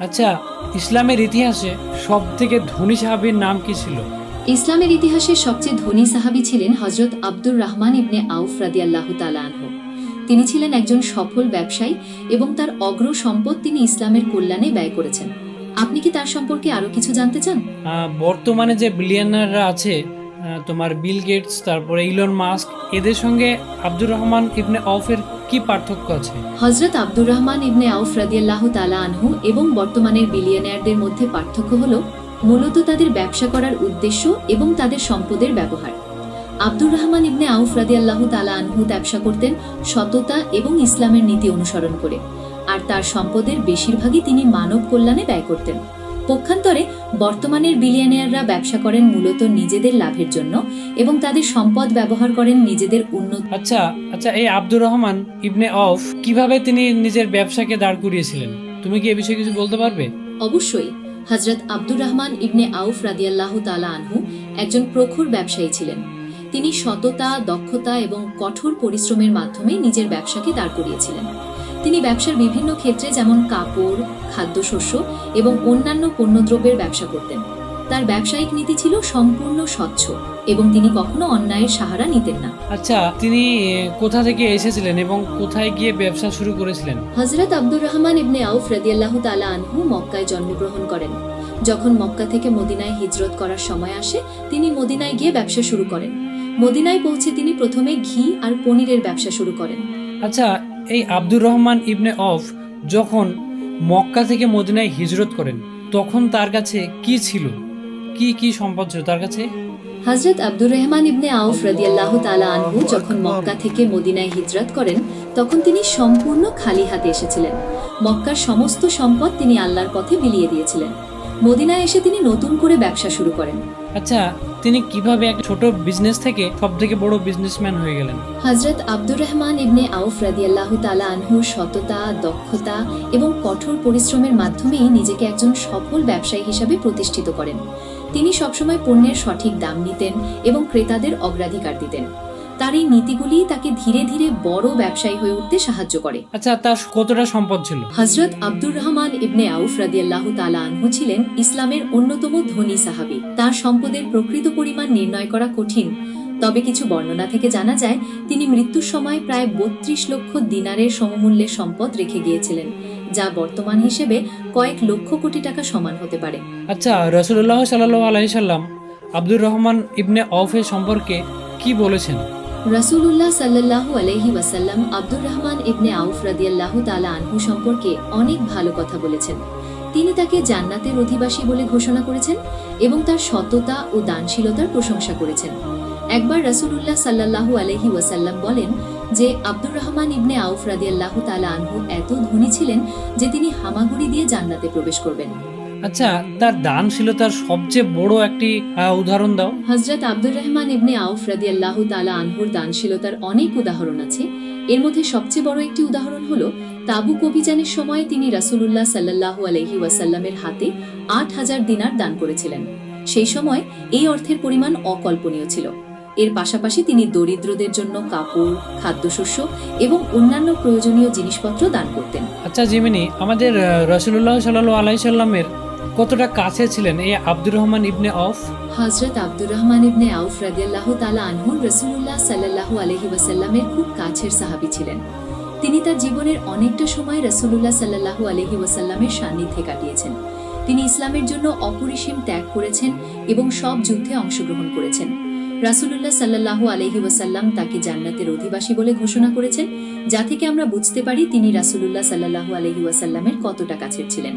আচ্ছা ইসলামের ইতিহাসে সব থেকে ধনী সাহাবীর নাম কি ছিল? ইসলামের ইতিহাসে সবচেয়ে ধনী সাহাবী ছিলেন হজরত আব্দুর রহমান ইবনে আউফ রাদিয়াল্লাহু তাআলা আনহু। তিনি ছিলেন একজন সফল ব্যবসায়ী এবং তার অগ্র সম্পদ তিনি ইসলামের কল্যাণে ব্যয় করেছেন। আপনি কি তার সম্পর্কে আরও কিছু জানতে চান? বর্তমানে যে বিলিয়নাররা আছে তোমার বিল গেটস, তারপরে ইলন মাস্ক, এদের সঙ্গে আব্দুর রহমান ইবনে অফের কি পার্থক্য আছে? হজরত আব্দুর রহমান ইবনে আউফ রাদিয়াল্লাহু তাআলা আনহু এবং বর্তমানের বিলিয়নিয়ারদের মধ্যে পার্থক্য হল মূলত তাদের ব্যবসা করার উদ্দেশ্য এবং তাদের সম্পদের ব্যবহার। আব্দুর রহমান ইবনে আউফ রাদিয়াল্লাহু তাআলা আনহু ব্যবসা করতেন সততা এবং ইসলামের নীতি অনুসরণ করে, আর তার সম্পদের বেশিরভাগই তিনি মানব কল্যাণে ব্যয় করতেন। পক্ষান্তরে বর্তমানের বিলিয়নিয়াররা ব্যবসা করেন মূলত নিজেদের লাভের জন্য এবং তাদের সম্পদ ব্যবহার করেন নিজেদের উন্নতি আচ্ছা আচ্ছা এই আব্দুর রহমান ইবনে অফ কীভাবে তিনি নিজের ব্যবসাকে দাঁড় করিয়েছিলেন? তুমি কি এ বিষয়ে কিছু বলতে পারবে? অবশ্যই। হজরত আব্দুর রহমান ইবনে আউফ রাদিয়াল্লাহ তালা আনহু একজন প্রখর ব্যবসায়ী ছিলেন। তিনি সততা দক্ষতা এবং কঠোর পরিশ্রমের মাধ্যমে নিজের ব্যবসাকে দাঁড় করিয়েছিলেন। তিনি ব্যবসার বিভিন্ন ক্ষেত্রে যেমন কাপড় খাদ্যশস্য এবং অন্যান্য পণ্যদ্রব্যের ব্যবসা করতেন। তার ব্যবসায়িক নীতি ছিল সম্পূর্ণ স্বচ্ছ এবং তিনি কখনো অন্যায়ের সাহারা নিতেন না। আচ্ছা তিনি কোথা থেকে এসেছিলেন এবং কোথায় গিয়ে ব্যবসা শুরু করেছিলেন? হজরত আব্দুর রহমান ইবনে আউফ রাদিয়াল্লাহ তালা আনহু মক্কায় জন্মগ্রহণ করেন। যখন মক্কা থেকে মদিনায় হিজরত করার সময় আসে তিনি মদিনায় গিয়ে ব্যবসা শুরু করেন। মদিনায় পৌঁছে তিনি প্রথমে ঘি আর পনিরের ব্যবসা শুরু করেন। আচ্ছা এই আব্দুর রহমান ইবনে অফ যখন মক্কা থেকে মদিনায় হিজরত করেন, তখন তার কাছে কি ছিল? কি কি সম্পদ ছিল তার কাছে? হজরত আব্দুর রহমান ইবনে আউফ রাদিয়াল্লাহ তালা আনহু যখন মক্কা থেকে মদিনায় হিজরত করেন, তখন তিনি সম্পূর্ণ খালি হাতে এসেছিলেন। মক্কার সমস্ত সম্পদ তিনি আল্লাহর পথে বিলিয়ে দিয়েছিলেন। মদিনায় এসে তিনি নতুন করে ব্যবসা শুরু করেন। আচ্ছা তিনি কীভাবে এক ছোট বিজনেস থেকে সব থেকে বড় বিজনেসম্যান হয়ে গেলেন? হজরত আব্দুর রহমান ইবনে আউফ রাদিয়াল্লাহু তাআলা আনহু সততা, দক্ষতা এবং কঠোর পরিশ্রমের মাধ্যমেই নিজেকে একজন সফল ব্যবসায়ী হিসাবে প্রতিষ্ঠিত করেন। তিনি সবসময় পণ্যের সঠিক দাম নিতেন এবং ক্রেতাদের অগ্রাধিকার দিতেন। তার এই নীতিগুলি তাকে ধীরে ধীরে বড় ব্যবসায়ী হয়ে উঠতে সাহায্য করে। আচ্ছা তার কতটা সম্পদ ছিল? হজরত আব্দুর রহমান ইবনে আউফ রাদিয়াল্লাহু তালা আনহু ছিলেন ইসলামের অন্যতম ধনী সাহাবী। তার সম্পদের প্রকৃত পরিমাণ নির্ণয় করা কঠিন। তবে কিছু বর্ণনা থেকে জানা যায় তিনি মৃত্যুর সময় প্রায় বত্রিশ লক্ষ দিনারের সমমূল্যের সম্পদ রেখে গিয়েছিলেন যা বর্তমান হিসেবে কয়েক লক্ষ কোটি টাকা সমান হতে পারে। আচ্ছা রসুল্লাহ সাল্লাহ আলাই সাল্লাম আব্দুর রহমান ইবনে অফের সম্পর্কে কি বলেছেন? রাসূলুল্লাহ সাল্লাল্লাহু আলাইহি ওয়াসাল্লাম আব্দুর রহমান ইবনে আউফ রাদিয়াল্লাহু তালা আনহু সম্পর্কে অনেক ভালো কথা বলেছেন। তিনি তাকে জান্নাতের অধিবাসী বলে ঘোষণা করেছেন এবং তার সততা ও দানশীলতার প্রশংসা করেছেন। একবার রাসূলুল্লাহ সাল্লাল্লাহু আলাইহি ওয়াসাল্লাম বলেন যে, আব্দুর রহমান ইবনে আউফ রাদিয়াল্লাহু তাআলা আনহু এত ধনী ছিলেন যে তিনি হামাগুড়ি দিয়ে জান্নাতে প্রবেশ করবেন। আচ্ছা তার দানশীলতার সবচেয়ে বড় একটি উদাহরণ দাও। হজরত আব্দুর রহমান ইবনে আউফ রাদিয়াল্লাহু তাআলা আনহুর দানশীলতার অনেক উদাহরণ আছে। এর মধ্যে সবচেয়ে বড় একটি উদাহরণ হলো তাবুক অভিযানের সময় তিনি রাসূলুল্লাহ সাল্লাল্লাহু আলাইহি ওয়াসাল্লামের হাতে আট হাজার দিনার দান করেছিলেন। সেই সময় এই অর্থের পরিমাণ অকল্পনীয় ছিল। এর পাশাপাশি তিনি দরিদ্রদের জন্য কাপড় খাদ্যশস্য এবং অন্যান্য প্রয়োজনীয় জিনিসপত্র দান করতেন। আচ্ছা জিমিনি আমাদের রসুল্লাহ সাল্লাহ আলাই সাল্লামের কতটা কাছে ছিলেন এই আব্দুর রহমান ইবনে অফ হজরত আব্দুর রহমান ইবনে আউফ রাদিয়াল্লাহু তাআলা আনহু রাসূলুল্লাহ সাল্লাল্লাহু আলাইহি ওয়াসাল্লামের খুব কাছের সাহাবী ছিলেন। তিনি তার জীবনের অনেকটা সময় রাসূলুল্লাহ সাল্লাল্লাহু আলাইহি ওয়াসাল্লামের সান্নিধ্যে কাটিয়েছেন। তিনি ইসলামের জন্য অপরিসীম ত্যাগ করেছেন এবং সব যুদ্ধে অংশগ্রহণ করেছেন। রাসূলুল্লাহ সাল্লাল্লাহু আলাইহি ওয়াসাল্লাম তাকে জান্নাতের অধিবাসী বলে ঘোষণা করেছেন, যা থেকে আমরা বুঝতে পারি তিনি রাসূলুল্লাহ সাল্লাল্লাহু আলাইহি ওয়াসাল্লামের কতটা কাছের ছিলেন।